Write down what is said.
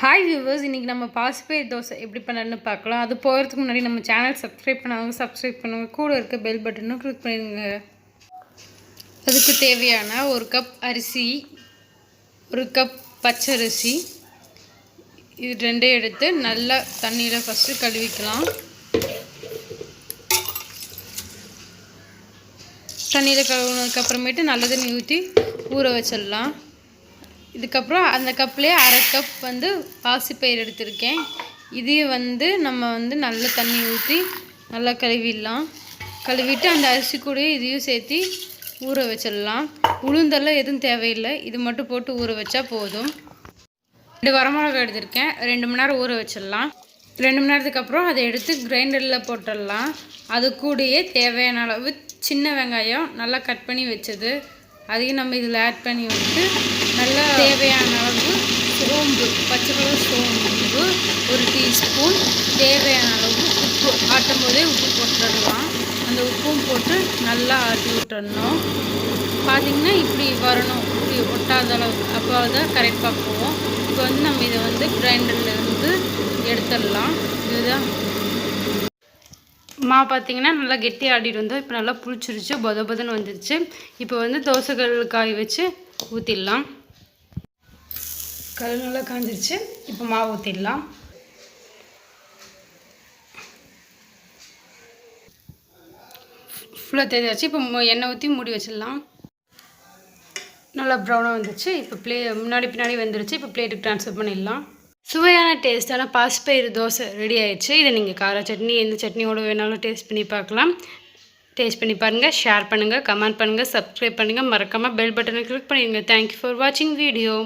Hi viewers இன்றைக்கி நம்ம பாசிப்பயிர் தோசை எப்படி பண்ணணும்னு பார்க்கலாம். அது போகிறதுக்கு முன்னாடி நம்ம சேனல் சப்ஸ்கிரைப் பண்ணாங்க சப்ஸ்கிரைப் பண்ணுங்கள் கூட இருக்க பெல் பட்டனும் கிளிக் பண்ணிடுங்க. அதுக்கு தேவையான ஒரு கப் அரிசி ஒரு கப் பச்சரிசி. இது ரெண்டையும் எடுத்து நல்லா தண்ணியில் ஃபஸ்ட்டு கழுவிக்கலாம் தண்ணியில் கழுவுனதுக்கப்புறமேட்டு நல்ல தண்ணி ஊற்றி ஊற வச்சிடலாம். இதுக்கப்புறம் அந்த கப்லேயே அரை கப் வந்து பாசிப்பயிர் எடுத்திருக்கேன். இதையும் வந்து நம்ம வந்து நல்ல தண்ணி ஊற்றி நல்லா கழுவிடலாம். கழுவிட்டு அந்த அரிசி கூடயே இதையும் சேர்த்து ஊற வச்சிடலாம். உளுந்தெல்லாம் எதுவும் தேவையில்லை. இது மட்டும் போட்டு ஊற வச்சா போதும். ரெண்டு வரமிளகா எடுத்திருக்கேன். ரெண்டு மணி நேரம் ஊற வச்சிடலாம். ரெண்டு மணி நேரத்துக்கு அப்புறம் அதை எடுத்து கிரைண்டரில் போட்டுடலாம். அது கூடயே தேவையான அளவு சின்ன வெங்காயம் நல்லா கட் பண்ணி வச்சது. அதையும் நம்ம இதில் ஆட் பண்ணி விட்டு சோம்பு பச்சை கலர் சோம்பு ஒரு டீஸ்பூன் தேவையான அளவு உப்பு. ஆட்டும் போதே உப்பு போட்டுடலாம். அந்த உப்பும் போட்டு நல்லா ஆட்டி விட்டுறணும் பார்த்திங்கன்னா இப்படி வரணும். இப்படி ஒட்டாத அளவு அப்போ தான் கரெக்டாக போவோம். இப்போ வந்து நம்ம இதை வந்து கிரைண்டர்லேருந்து எடுத்துடலாம். இதுதான். மா பார்த்தீங்கன்னா நல்லா கெட்டி ஆடிட்டு வந்தோம். இப்போ நல்லா புளிச்சிருச்சு. பொத பொதன்னு வந்துருச்சு. இப்போ வந்து தோசைகள் காய வச்சு ஊற்றிடலாம் கல் நல்லா காஞ்சிருச்சு. இப்போ மாவு ஊற்றிடலாம் ஃபுல்லாக தேதியாச்சு இப்போ எண்ணெய் ஊற்றி மூடி வச்சிடலாம். நல்லா ப்ரௌனாக வந்துச்சு இப்போ ப்ளே முன்னாடி பின்னாடி வந்துருச்சு. இப்போ பிளேட்டுக்கு ட்ரான்ஸ்ஃபர் பண்ணிடலாம். சுவையான டேஸ்ட்டான பாசிப்பயிறு தோசை ரெடி ஆயிடுச்சு. இதை நீங்கள் கார சட்னி எந்த சட்னியோடு வேணாலும் டேஸ்ட் பண்ணி பார்க்கலாம். டேஸ்ட் பண்ணி பாருங்கள் ஷேர் பண்ணுங்கள் கமெண்ட் பண்ணுங்கள் சப்ஸ்கிரைப் பண்ணுங்கள் மறக்காமல் பெல் பட்டனை கிளிக் பண்ணிடுங்க. தேங்க்யூ ஃபார் வாட்சிங் வீடியோ